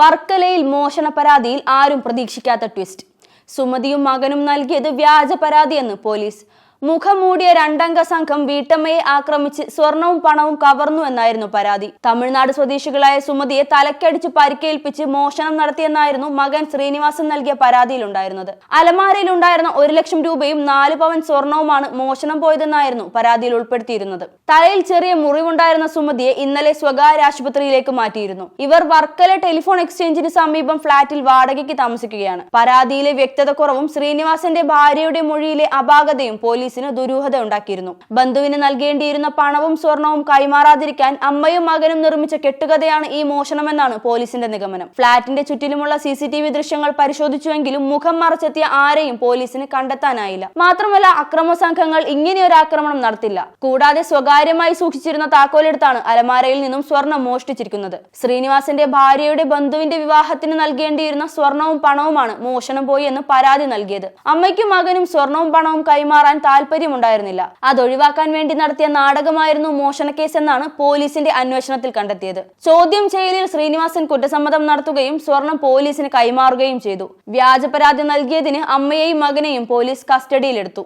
വർക്കലയിൽ മോഷണ പരാതിയിൽ ആരും പ്രതീക്ഷിക്കാത്ത ട്വിസ്റ്റ്. സുമതിയും മകനും നൽകിയത് വ്യാജ പരാതിയെന്ന് പോലീസ്. മുഖംമൂടിയ രണ്ടംഗ സംഘം വീട്ടമ്മയെ ആക്രമിച്ച് സ്വർണവും പണവും കവർന്നു എന്നായിരുന്നു പരാതി. തമിഴ്നാട് സ്വദേശികളായ സുമതിയെ തലക്കടിച്ച് പരിക്കേൽപ്പിച്ച് മോഷണം നടത്തിയെന്നായിരുന്നു മകൻ ശ്രീനിവാസൻ നൽകിയ പരാതിയിലുണ്ടായിരുന്നത്. അലമാരയിലുണ്ടായിരുന്ന ഒരു ലക്ഷം രൂപയും നാല് പവൻ സ്വർണവുമാണ് മോഷണം പോയതെന്നായിരുന്നു പരാതിയിൽ ഉൾപ്പെടുത്തിയിരുന്നത്. തലയിൽ ചെറിയ മുറിവുണ്ടായിരുന്ന സുമതിയെ ഇന്നലെ സ്വകാര്യ ആശുപത്രിയിലേക്ക് മാറ്റിയിരുന്നു. ഇവർ വർക്കല ടെലിഫോൺ എക്സ്ചേഞ്ചിന് സമീപം ഫ്ളാറ്റിൽ വാടകയ്ക്ക് താമസിക്കുകയാണ്. പരാതിയിലെ വ്യക്തത കുറവും ശ്രീനിവാസന്റെ ഭാര്യയുടെ മൊഴിയിലെ അപാകതയും പോലീസിന് ദുരൂഹത ഉണ്ടാക്കിയിരുന്നു. ബന്ധുവിന് നൽകേണ്ടിയിരുന്ന പണവും സ്വർണവും കൈമാറാതിരിക്കാൻ അമ്മയും മകനും നിർമ്മിച്ച കെട്ടുകഥയാണ് ഈ മോഷണമെന്നാണ് പോലീസിന്റെ നിഗമനം. ഫ്ളാറ്റിന്റെ ചുറ്റിലുമുള്ള സി സി ടി വി ദൃശ്യങ്ങൾ പരിശോധിച്ചുവെങ്കിലും മുഖം മറച്ചെത്തിയ ആരെയും പോലീസിന് കണ്ടെത്താനായില്ല. മാത്രമല്ല അക്രമ സംഘങ്ങൾ ഇങ്ങനെയൊരു ആക്രമണം നടത്തില്ല. കൂടാതെ സ്വകാര്യമായി സൂക്ഷിച്ചിരുന്ന താക്കോലെടുത്താണ് അലമാരയിൽ നിന്നും സ്വർണം മോഷ്ടിച്ചിരിക്കുന്നത്. ശ്രീനിവാസന്റെ ഭാര്യയുടെ ബന്ധുവിന്റെ വിവാഹത്തിന് നൽകേണ്ടിയിരുന്ന സ്വർണവും പണവുമാണ് മോഷണം പോയി എന്ന് പരാതി നൽകിയത്. അമ്മയ്ക്കും മകനും സ്വർണവും പണവും കൈമാറാൻ താല്പര്യമുണ്ടായിരുന്നില്ല. അതൊഴിവാക്കാൻ വേണ്ടി നടത്തിയ നാടകമായിരുന്നു മോഷണക്കേസ് എന്നാണ് പോലീസിന്റെ അന്വേഷണത്തിൽ കണ്ടെത്തിയത്. ചോദ്യം ചെയ്യലിൽ ശ്രീനിവാസൻ കുറ്റസമ്മതം നടത്തുകയും സ്വർണം പോലീസിന് കൈമാറുകയും ചെയ്തു. വ്യാജ പരാതി നൽകിയതിന് അമ്മയെയും മകനെയും പോലീസ് കസ്റ്റഡിയിലെടുത്തു.